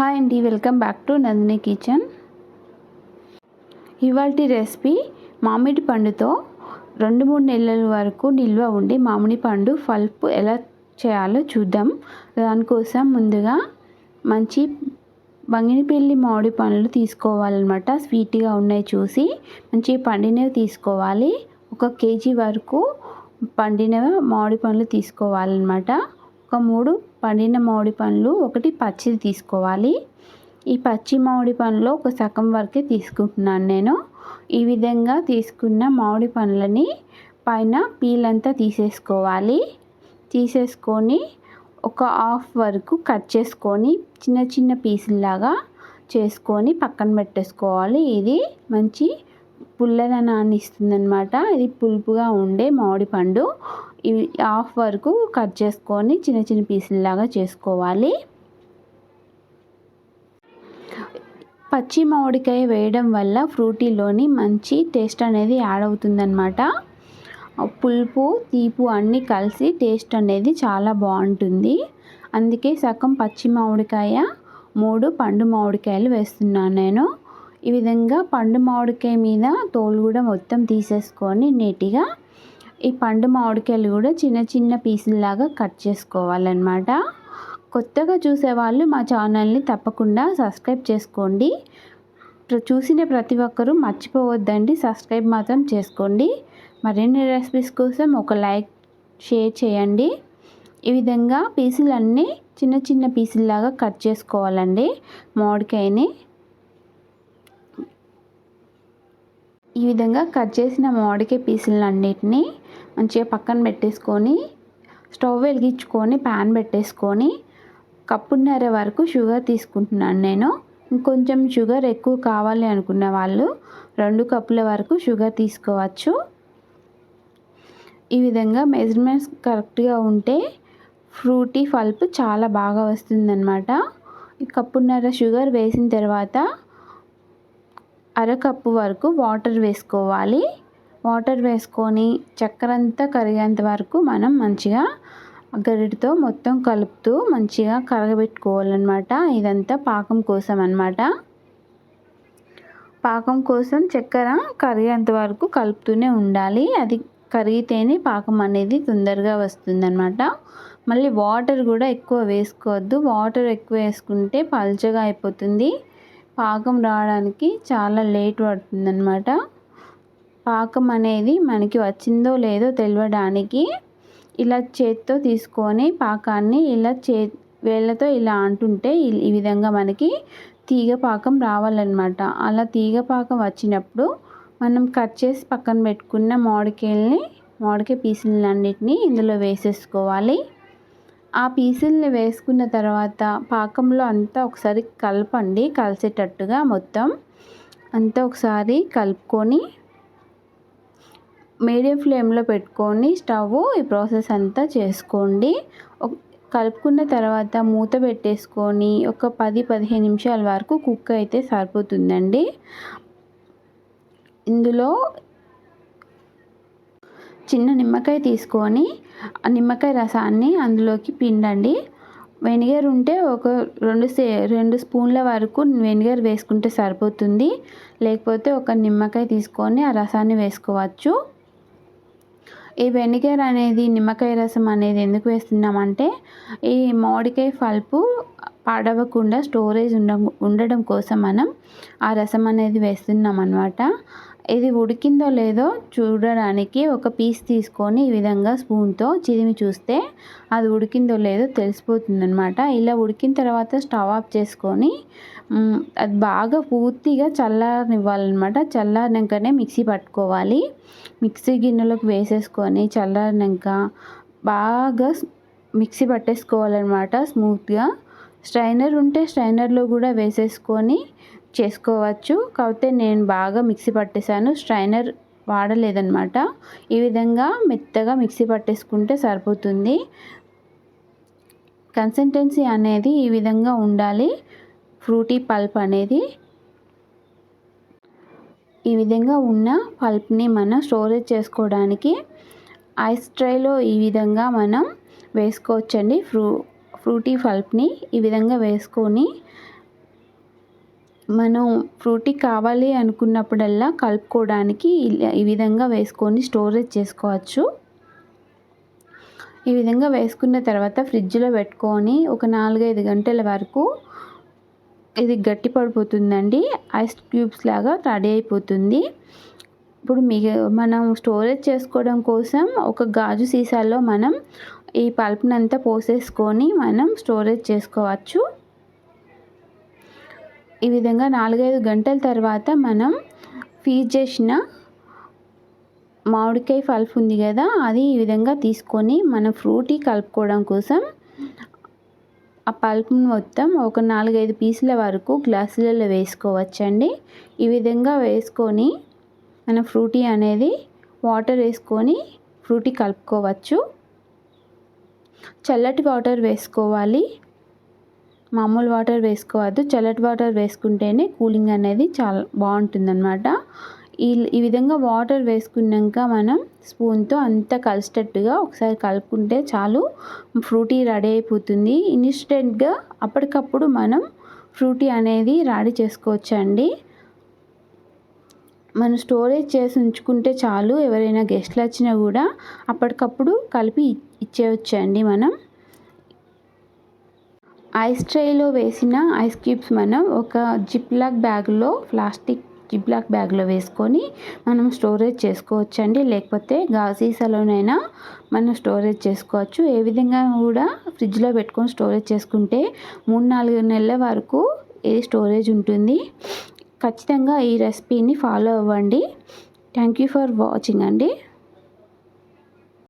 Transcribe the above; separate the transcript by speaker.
Speaker 1: Hi అండి welcome back to Nandini kitchen. ఇవాళ recipe మామిడి పండుతో రెండు మూడు నెలల వరకు నిల్వ ఉండి మామిడి పండు పల్ప్ ఎలా చేయాలో చూద్దాం. దానికోసం ముందుగా మంచి బంగినపల్లి మామిడి పండ్లు తీసుకోవాలన్నమాట. స్వీట్గా ఉన్నాయి చూసి మంచి పండినవి తీసుకోవాలి. ఒక కేజీ వరకు పండిన మామిడి పండ్లు తీసుకోవాలన్నమాట. ఒక మూడు పండిన మామిడి పండ్లు ఒకటి పచ్చిది తీసుకోవాలి. ఈ పచ్చి మామిడి పండ్లు ఒక సగం వరకే తీసుకుంటున్నాను నేను. ఈ విధంగా తీసుకున్న మామిడి పండ్లని పైన పీలంతా తీసేసుకోవాలి. తీసేసుకొని ఒక హాఫ్ వరకు కట్ చేసుకొని చిన్న చిన్న పీసుల్లాగా చేసుకొని పక్కన పెట్టేసుకోవాలి. ఇది మంచి పుల్లదనాన్ని ఇస్తుందన్నమాట. ఇది పులుపుగా ఉండే మామిడి పండు. ఇవి హాఫ్ వరకు కట్ చేసుకొని చిన్న చిన్న పీసులలాగా చేసుకోవాలి. పచ్చి మామిడికాయ వేయడం వల్ల ఫ్రూటీలోని మంచి టేస్ట్ అనేది యాడ్ అవుతుందన్నమాట. పులుపు తీపు అన్నీ కలిసి టేస్ట్ అనేది చాలా బాగుంటుంది. అందుకే సగం పచ్చి మామిడికాయ మూడు పండు మామిడికాయలు వేస్తున్నాను నేను. ఈ విధంగా పండు మామిడికాయ మీద తోలు కూడా మొత్తం తీసేసుకొని నీట్గా ఈ పండు మామిడికాయలు కూడా చిన్న చిన్న పీసుల్లాగా కట్ చేసుకోవాలన్నమాట. కొత్తగా చూసేవాళ్ళు మా ఛానల్ని తప్పకుండా సబ్స్క్రైబ్ చేసుకోండి. చూసిన ప్రతి ఒక్కరూ మర్చిపోవద్దండి. సబ్స్క్రైబ్ మాత్రం చేసుకోండి. మరిన్ని రెసిపీస్ కోసం ఒక లైక్ షేర్ చేయండి. ఈ విధంగా పీసులన్నీ చిన్న చిన్న పీసుల్లాగా కట్ చేసుకోవాలండి మామిడికాయని. ఈ విధంగా కట్ చేసిన మామిడికాయ పీసులన్నిటిని మంచిగా పక్కన పెట్టేసుకొని స్టవ్ వెలిగించుకొని ప్యాన్ పెట్టేసుకొని కప్పున్నర వరకు షుగర్ తీసుకుంటున్నాను నేను. ఇంకొంచెం షుగర్ ఎక్కువ కావాలి అనుకున్న వాళ్ళు రెండు కప్పుల వరకు షుగర్ తీసుకోవచ్చు. ఈ విధంగా మెజర్మెంట్స్ కరెక్ట్గా ఉంటే ఫ్రూటీ పల్ప్ చాలా బాగా వస్తుందన్నమాట. ఈ కప్పున్నర షుగర్ వేసిన తర్వాత అరకప్పు వరకు వాటర్ వేసుకోవాలి. వాటర్ వేసుకొని చక్కెర అంతా కరిగేంత వరకు మనం మంచిగా గరిటితో మొత్తం కలుపుతూ మంచిగా కరగబెట్టుకోవాలన్నమాట. ఇదంతా పాకం కోసం అనమాట పాకం కోసం చక్కెర కరిగేంత వరకు కలుపుతూనే ఉండాలి. అది కరిగితేనే పాకం అనేది తొందరగా వస్తుందన్నమాట. మళ్ళీ వాటర్ కూడా ఎక్కువ వేసుకోవద్దు. వాటర్ ఎక్కువ వేసుకుంటే పల్చగా అయిపోతుంది. పాకం రావడానికి చాలా లేట్ పడుతుందన్నమాట. పాకం అనేది మనకి వచ్చిందో లేదో తెలియడానికి ఇలా చేత్తో తీసుకొని పాకాన్ని ఇలా చే వేళ్ళతో ఇలా అంటుంటే ఈ విధంగా మనకి తీగ పాకం రావాలన్నమాట. అలా తీగ పాకం వచ్చినప్పుడు మనం కట్ చేసి పక్కన పెట్టుకున్న మామిడికాయల్ని మామిడికాయ పీసులన్నిటిని ఇందులో వేసేసుకోవాలి. ఆ పీసుల్ని వేసుకున్న తర్వాత పాకంలో అంతా ఒకసారి కలపండి. కలిసేటట్టుగా మొత్తం అంతా ఒకసారి కలుపుకొని మీడియం ఫ్లేమ్లో పెట్టుకొని స్టవ్ ఈ ప్రాసెస్ అంతా చేసుకోండి. కలుపుకున్న తర్వాత మూత పెట్టేసుకొని ఒక పది పదిహేను నిమిషాల వరకు కుక్ అయితే సరిపోతుందండి. ఇందులో చిన్న నిమ్మకాయ తీసుకొని ఆ నిమ్మకాయ రసాన్ని అందులోకి పిండండి. వెనిగర్ ఉంటే ఒక రెండు సే రెండు స్పూన్ల వరకు వెనిగర్ వేసుకుంటే సరిపోతుంది. లేకపోతే ఒక నిమ్మకాయ తీసుకొని ఆ రసాన్ని వేసుకోవచ్చు. ఈ వెనిగర్ అనేది నిమ్మకాయ రసం అనేది ఎందుకు వేస్తున్నామంటే ఈ మామిడికాయ పల్పు పాడవకుండా స్టోరేజ్ ఉండ ఉండడం కోసం మనం ఆ రసం అనేది వేస్తున్నాం అనమాట ఇది ఉడికిందో లేదో చూడడానికి ఒక పీస్ తీసుకొని ఈ విధంగా స్పూన్తో చిదిమి చూస్తే అది ఉడికిందో లేదో తెలిసిపోతుంది అనమాట ఇలా ఉడికిన తర్వాత స్టవ్ ఆఫ్ చేసుకొని అది బాగా పూర్తిగా చల్లారనివ్వాలన్నమాట. చల్లారినాకనే మిక్సీ పట్టుకోవాలి. మిక్సీ గిన్నెలోకి వేసేసుకొని చల్లారినాక బాగా మిక్సీ పట్టేసుకోవాలన్నమాట స్మూత్గా. స్ట్రైనర్ ఉంటే స్ట్రైనర్లో కూడా వేసేసుకొని చేసుకోవచ్చు. కాకపోతే నేను బాగా మిక్సీ పట్టేశాను. స్ట్రైనర్ వాడలేదన్నమాట. ఈ విధంగా మెత్తగా మిక్సీ పట్టేసుకుంటే సరిపోతుంది. కన్సిస్టెన్సీ అనేది ఈ విధంగా ఉండాలి. ఫ్రూటీ పల్ప్ అనేది ఈ విధంగా ఉన్న పల్ప్ని మనం స్టోరేజ్ చేసుకోవడానికి ఐస్ ట్రైలో ఈ విధంగా మనం వేసుకోవచ్చండి. ఫ్రూ ఫ్రూటీ పల్ప్ని ఈ విధంగా వేసుకొని మనం ఫ్రూటీ కావాలి అనుకున్నప్పుడల్లా కలుపుకోవడానికి ఈ విధంగా వేసుకొని స్టోరేజ్ చేసుకోవచ్చు. ఈ విధంగా వేసుకున్న తర్వాత ఫ్రిడ్జ్లో పెట్టుకొని ఒక నాలుగైదు గంటల వరకు ఇది గట్టి పడిపోతుందండి ఐస్ క్యూబ్స్ లాగా రెడీ అయిపోతుంది. ఇప్పుడు మిగ మనం స్టోరేజ్ చేసుకోవడం కోసం ఒక గాజు సీసాలో మనం ఈ పల్ప్నంతా పోసేసుకొని మనం స్టోరేజ్ చేసుకోవచ్చు. ఈ విధంగా నాలుగైదు గంటల తర్వాత మనం ఫీజ్ చేసిన మామిడికాయ పల్ప్ ఉంది కదా అది ఈ విధంగా తీసుకొని మన ఫ్రూటీ కలుపుకోవడం కోసం ఆ పల్ప్ మొత్తం ఒక నాలుగైదు పీసుల వరకు గ్లాసులలో వేసుకోవచ్చండి. ఈ విధంగా వేసుకొని మనం ఫ్రూటీ అనేది వాటర్ వేసుకొని ఫ్రూటీ కలుపుకోవచ్చు. చల్లటి వాటర్ వేసుకోవాలి. మామూలు వాటర్ వేసుకోవద్దు. చల్లటి వాటర్ వేసుకుంటేనే కూలింగ్ అనేది చాలా బాగుంటుందన్నమాట. ఈ ఈ విధంగా వాటర్ వేసుకున్నాక మనం స్పూన్తో అంతా కలిసేటట్టుగా ఒకసారి కలుపుకుంటే చాలు ఫ్రూటీ రెడీ అయిపోతుంది. ఇన్స్టెంట్గా అప్పటికప్పుడు మనం ఫ్రూటీ అనేది రెడీ చేసుకోవచ్చండి. మనం స్టోరేజ్ చేసి ఉంచుకుంటే చాలు ఎవరైనా గెస్ట్లు వచ్చినా కూడా అప్పటికప్పుడు కలిపి ఇచ్చేయచ్చండి మనం. ఐస్ ట్రేలో వేసిన ఐస్ క్యూబ్స్ మనం ఒక జిప్ లాక్ బ్యాగ్లో ప్లాస్టిక్ జిప్ లాక్ బ్యాగ్లో వేసుకొని మనం స్టోరేజ్ చేసుకోవచ్చండి. లేకపోతే గాజీసాలోనైనా మనం స్టోరేజ్ చేసుకోవచ్చు. ఏ విధంగా కూడా ఫ్రిడ్జ్లో పెట్టుకొని స్టోరేజ్ చేసుకుంటే మూడు నాలుగు నెలల వరకు ఇది స్టోరేజ్ ఉంటుంది. ఖచ్చితంగా ఈ రెసిపీని ఫాలో అవ్వండి. థ్యాంక్ యూ ఫర్ వాచింగ్ అండి.